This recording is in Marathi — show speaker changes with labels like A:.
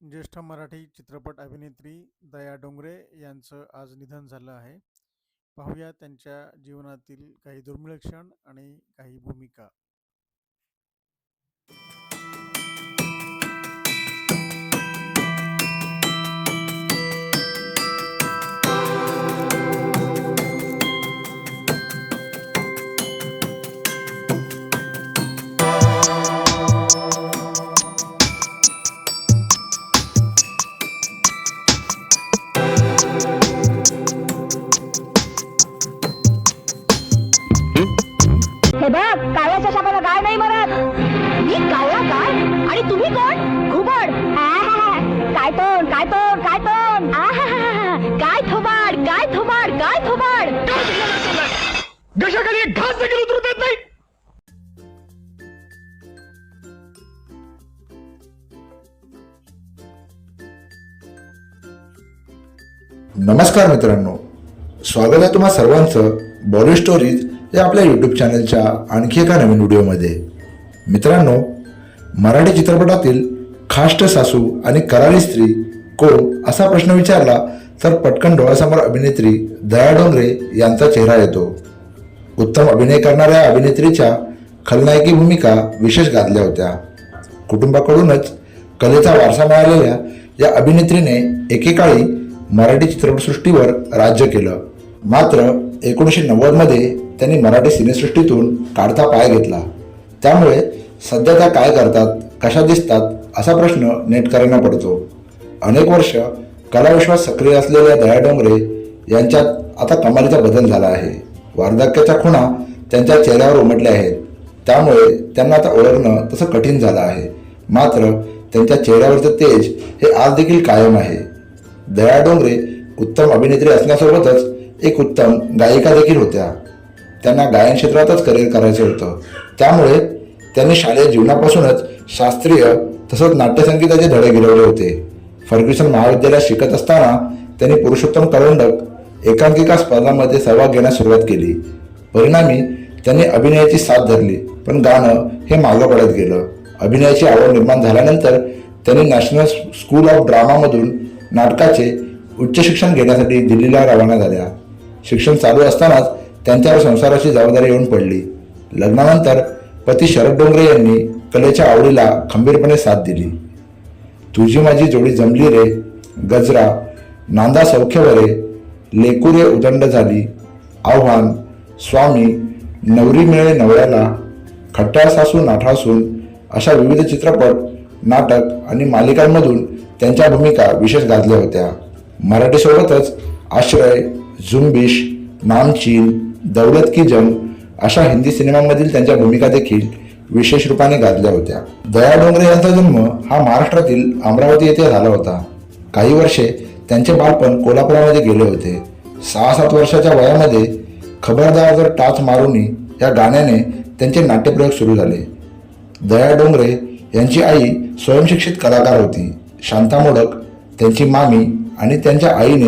A: ज्येष्ठ मराठी चित्रपट अभिनेत्री दया डोंगरे यांचं आज निधन झालं आहे. पाहूया त्यांच्या जीवनातील काही दुर्मिळ क्षण आणि काही भूमिका.
B: आणि तुम्ही कोण? घुबड. काय तोंड काय तोंड काय तोंड. काय थोबाड काय थोबाड काय थोबाड?
C: घशाखाली एक घास देखील उतरू देत नाही.
D: नमस्कार मित्रांनो. स्वागत आहे तुम्हा सर्वांचं बॉली स्टोरीज या आपल्या यूट्यूब चॅनलच्या आणखी एका नवीन व्हिडिओमध्ये मित्रांनो मराठी चित्रपटातील खाष्ट सासू आणि करारी स्त्री कोण असा प्रश्न विचारला तर पटकन डोळ्यासमोर अभिनेत्री दया डोंगरे यांचा चेहरा येतो. उत्तम अभिनय करणाऱ्या अभिनेत्रीच्या खलनायकी भूमिका विशेष गाजल्या होत्या. कुटुंबाकडूनच कलेचा वारसा मिळालेल्या या अभिनेत्रीने एकेकाळी मराठी चित्रपटसृष्टीवर राज्य केलं. मात्र एकोणीसशे नव्वदमध्ये त्यांनी मराठी सिनेसृष्टीतून काढता पाय घेतला. त्यामुळे सध्या त्या काय करतात कशा दिसतात असा प्रश्न नेटकऱ्यांना पडतो. अनेक वर्ष कलाविश्वात सक्रिय असलेल्या दया डोंगरे यांच्यात आता कमालीचा बदल झाला आहे. वार्धक्याच्या खुणा त्यांच्या चेहऱ्यावर उमटल्या आहेत. त्यामुळे त्यांना आता ओळखणं तसं कठीण झालं आहे. मात्र त्यांच्या चेहऱ्यावरचं तेज हे आज देखील कायम आहे. दया डोंगरे उत्तम अभिनेत्री असण्यासोबतच एक उत्तम गायिका देखील होत्या. त्यांना गायन क्षेत्रातच करिअर करायचं होतं. त्यामुळे त्यांनी शालेय जीवनापासूनच शास्त्रीय तसंच नाट्यसंगीताचे धडे गिरवले होते. फर्ग्युसन महाविद्यालयात शिकत असताना त्यांनी पुरुषोत्तम करंडक एकांकिका स्पर्धांमध्ये सहभाग घेण्यास सुरुवात केली. परिणामी त्यांनी अभिनयाची साथ धरली पण गाणं हे मागं पडत गेलं. अभिनयाची आवड निर्माण झाल्यानंतर त्यांनी नॅशनल स्कूल ऑफ ड्रामामधून नाटकाचे उच्च शिक्षण घेण्यासाठी दिल्लीला रवाना झाल्या. शिक्षण चालू असतानाच त्यांच्यावर संसाराची जबाबदारी येऊन पडली. लग्नानंतर पती शरद डोंगरे यांनी कलेच्या आवडीला खंबीरपणे साथ दिली. तुझी माझी जोडी जमली रे गजरा नांदा सौख्यवरे लेकुरे उदंड झाली. आव्हान स्वामी नवरी मिळे नवऱ्याला खट्ट्या सासून नाठासून अशा विविध चित्रपट नाटक आणि मालिकांमधून त्यांच्या भूमिका विशेष गाजल्या होत्या. मराठीसोबतच आश्रय झुंबिश नामचीन दौलत की जंग अशा हिंदी सिनेमांमधील त्यांच्या भूमिका देखील विशेष रूपाने गाजल्या होत्या. दया डोंगरे यांचा जन्म हा महाराष्ट्रातील अमरावती येथे झाला होता. काही वर्षे त्यांचे बालपण कोल्हापुरामध्ये गेले होते. सहा सात वर्षाच्या वयामध्ये खबरदार जर टाच मारुनी या गाण्याने त्यांचे नाट्यप्रयोग सुरू झाले. दया डोंगरे यांची आई स्वयंशिक्षित कलाकार होती. शांता मोडक त्यांची मामी आणि त्यांच्या आईने